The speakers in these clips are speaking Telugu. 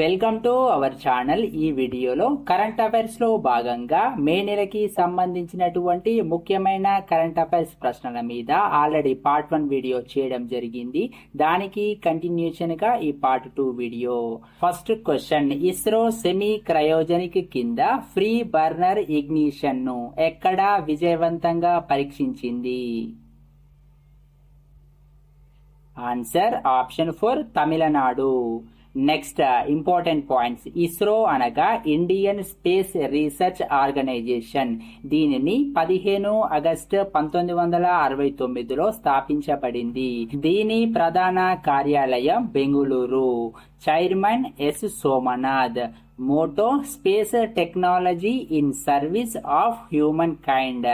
Welcome to our channel. ఈ వీడియోలో కరెంట్ అఫైర్స్లో భాగంగా మే నెలకి సంబంధించినటువంటి ముఖ్యమైన కరెంట్ అఫైర్స్ ప్రశ్నల మీద ఆల్రెడీ పార్ట్ వన్ వీడియో చేయడం జరిగింది. దానికి కంటిన్యూషన్గా ఈ part two video. First question ISRO semi cryogenic కింద ఫ్రీ బర్నర్ ఇగ్నిషన్ను ఎక్కడ విజయవంతంగా పరీక్షించింది? Answer option four Tamil Nadu. Next important points ISRO అనగా ఇండియన్ స్పేస్ రీసెర్చ్ ఆర్గనైజేషన్ దీనిని పదిహేను ఆగస్టు పంతొమ్మిది వందల అరవై తొమ్మిదిలో స్థాపించబడింది. దీని ప్రధాన కార్యాలయం Bengaluru. Chairman S Somanath. Motto space technology in service of humankind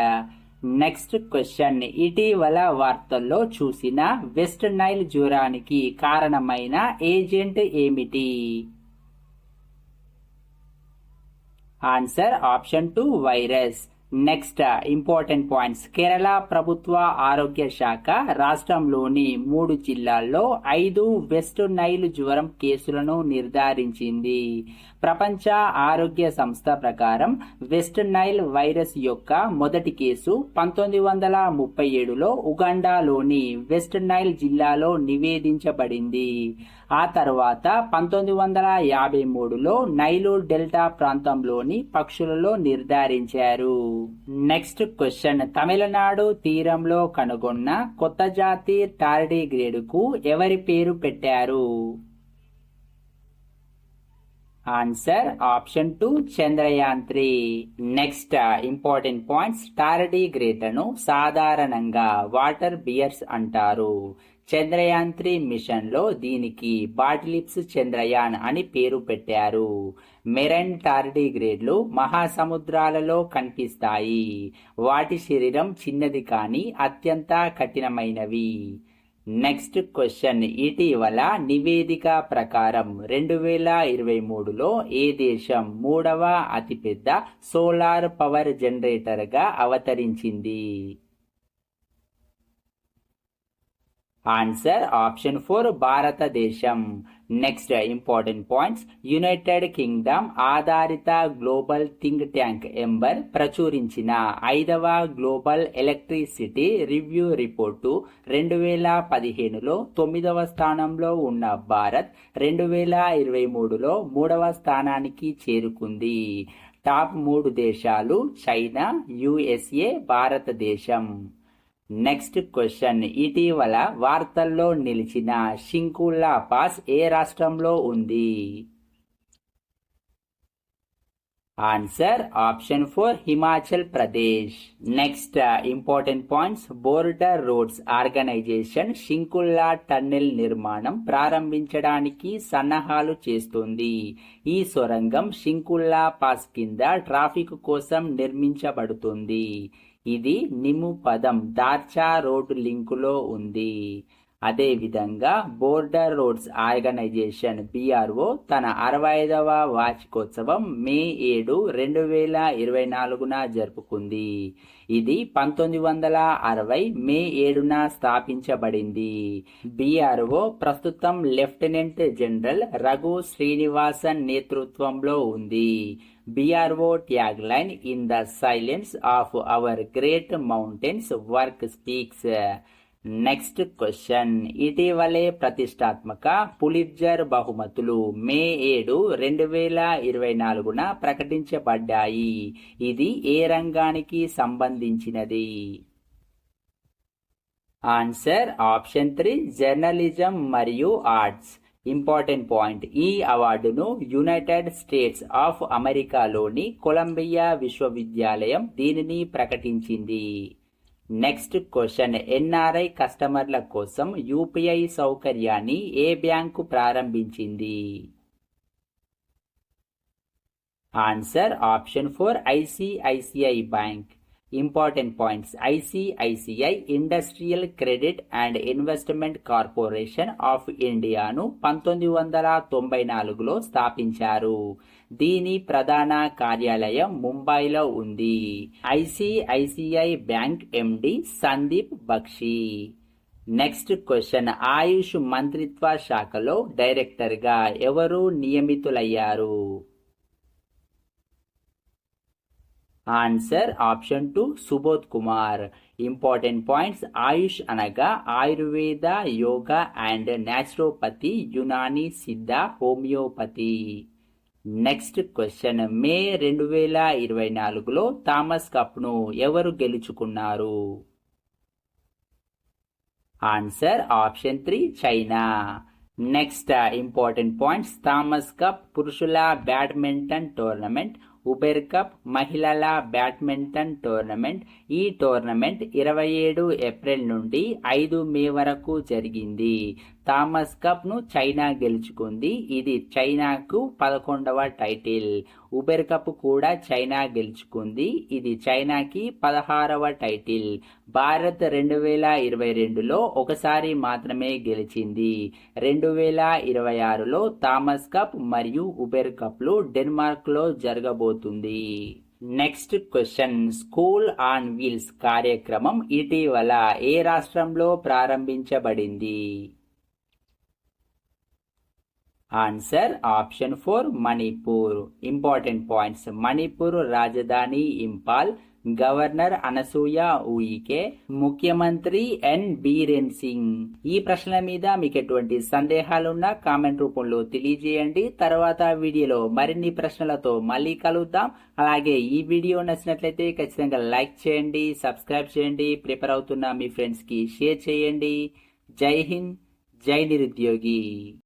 next question ఇటీవల వార్తల్లో చూసిన వెస్ట్ నైల్ జ్వరానికి కారణమైన ఏజెంట్ ఏమిటి? Answer option two virus next important points Kerala ప్రభుత్వ ఆరోగ్య శాఖ రాష్ట్రంలోని మూడు జిల్లాల్లో ఐదు వెస్ట్ నైల్ జ్వరం కేసులను నిర్ధారించింది. ప్రపంచ ఆరోగ్య సంస్థ ప్రకారం వెస్ట్ నైల్ వైరస్ యొక్క మొదటి కేసు పంతొమ్మిది వందల ముప్పై ఏడులో ఉగాండాలోని వెస్ట్ నైల్ జిల్లాలో నివేదించబడింది. ఆ తర్వాత పంతొమ్మిది వందల యాభై మూడులో నైలు డెల్టా ప్రాంతంలోని పక్షులలో నిర్ధారించారు. Next question. తమిళనాడు తీరంలో కనుగొన్న కొత్త జాతి టార్డిగ్రేడుకు ఎవరి పేరు పెట్టారు? Answer option two Chandrayaan three next important points టారడీగ్రేట్లను సాధారణంగా వాటర్ బియర్స్ అంటారు. చంద్రయాన్ త్రీ మిషన్లో దీనికి బాటిలిప్స్ చంద్రయాన్ అని పేరు పెట్టారు. మెరైన్ టార్డిగ్రేడ్లు మహాసముద్రాలలో కనిపిస్తాయి. వాటి శరీరం చిన్నది కానీ అత్యంత కఠినమైనవి. నెక్స్ట్ క్వశ్చన్ ఇటీవల నివేదిక ప్రకారం రెండు వేల ఇరవై మూడులో ఏ దేశం మూడవ అతిపెద్ద సోలార్ పవర్ జనరేటర్గా అవతరించింది? ఆన్సర్ ఆప్షన్ ఫోర్ భారతదేశం next important points united kingdom ఆధారిత గ్లోబల్ థింక్ ట్యాంక్ ఎంబర్ ప్రచురించిన ఐదవ గ్లోబల్ ఎలక్ట్రిసిటీ రివ్యూ రిపోర్టు రెండు వేల పదిహేనులో తొమ్మిదవ స్థానంలో ఉన్న భారత్ రెండు వేల ఇరవై మూడులో మూడవ స్థానానికి చేరుకుంది. టాప్ మూడు దేశాలు చైనా యుఎస్ఏ భారతదేశం నెక్స్ట్ క్వశ్చన్ ఇటీవల వార్తల్లో నిలిచిన షింకుల్లా పాస్ ఏ రాష్ట్రంలో ఉంది? Answer option four Himachal Pradesh next important points border roads organisation Shinku La tunnel నిర్మాణం ప్రారంభించడానికి సన్నాహాలు చేస్తుంది. ఈ సొరంగం షింకుల్లా పాస్ కింద ట్రాఫిక్ కోసం నిర్మించబడుతుంది. ఇది నిము పదం దార్చా రోడ్డు లింకులో ఉంది. అదేవిధంగా బోర్డర్ రోడ్స్ ఆర్గనైజేషన్ బీఆర్ఓ తన అరవై ఐదవ వార్షికోత్సవం మే ఏడు రెండు వేల ఇరవై నాలుగున జరుపుకుంది. ఇది పంతొమ్మిది వందల అరవై మే ఏడున స్థాపించబడింది. బీఆర్ఓ ప్రస్తుతం లెఫ్టినెంట్ జనరల్ రఘు శ్రీనివాసన్ నేతృత్వంలో ఉంది. BRO tagline in the silence of our great mountains work speaks. Next question ఇటీవలే ప్రతిష్టాత్మక పులిట్జర్ బహుమతులు మే ఏడు రెండు వేల ఇరవై నాలుగున ప్రకటించబడ్డాయి. ఇది ఏ రంగానికి సంబంధించినది? ఆన్సర్ ఆప్షన్ త్రీ జర్నలిజం మరియు ఆర్ట్స్ ఇంపార్టెంట్ పాయింట్ ఈ అవార్డును యునైటెడ్ స్టేట్స్ ఆఫ్ అమెరికాలోని కొలంబియా విశ్వవిద్యాలయం దీనిని ప్రకటించింది. నెక్స్ట్ క్వశ్చన్ ఎన్ఆర్ఐ కస్టమర్ల కోసం యూపీఐ సౌకర్యాన్ని ఏ బ్యాంకు ప్రారంభించింది? Answer option four ICICI bank important points ICICI industrial credit and investment corporation of ఇండియాను పంతొమ్మిది వందల తొంభై నాలుగులో స్థాపించారు. దీని ప్రధాన కార్యాలయం ముంబైలో ఉంది. ICICI bank MD Sandeep Bakshi. Next question. Ayush మంత్రిత్వ శాఖలో డైరెక్టర్గా ఎవరు నియమితులయ్యారు? Answer option two Subodh Kumar. Important points. Ayush అనగా Ayurveda yoga and naturopathy Unani Siddha homeopathy. Next question మే రెండు వేల ఇరవై నాలుగులో థామస్ కప్ను ఎవరు గెలుచుకున్నారు? Answer option three China next important points Thomas cup పురుషుల బ్యాడ్మింటన్ టోర్నమెంట్ ఉబెర్ కప్ మహిళల బ్యాడ్మింటన్ టోర్నమెంట్. ఈ టోర్నమెంట్ ఇరవై ఏడు ఏప్రిల్ నుండి ఐదు మే వరకు జరిగింది. థామస్ కప్ను చైనా గెలుచుకుంది. ఇది చైనాకు పదకొండవ టైటిల్. ఉబెర్ కప్ కూడా చైనా గెలుచుకుంది. ఇది చైనాకి పదహారవ టైటిల్. భారత్ రెండు వేల ఇరవై రెండులో ఒకసారి మాత్రమే గెలిచింది. రెండు వేల ఇరవై ఆరులో థామస్ కప్ మరియు ఉబెర్ కప్లు డెన్మార్క్లో జరగబోతుంది. Next question. School on wheels కార్యక్రమం ఇటీవల ఏ రాష్ట్రంలో ప్రారంభించబడింది? Answer option four Manipur important points Manipur రాజధాని ఇంపాల్ గవర్నర్ అనసూయ ఊయికే ముఖ్యమంత్రి ఎన్ బీరేన్ సింగ్ ఈ ప్రశ్నల మీద మీకు ఎటువంటి సందేహాలున్నా కామెంట్ రూపంలో తెలియజేయండి. తర్వాత వీడియోలో మరిన్ని ప్రశ్నలతో మళ్ళీ కలుద్దాం. అలాగే ఈ వీడియో నచ్చినట్లయితే ఖచ్చితంగా లైక్ చేయండి సబ్స్క్రైబ్ చేయండి ప్రిపేర్ అవుతున్న మీ ఫ్రెండ్స్కి షేర్ చేయండి. జై హింద్ జై నిరుద్యోగి.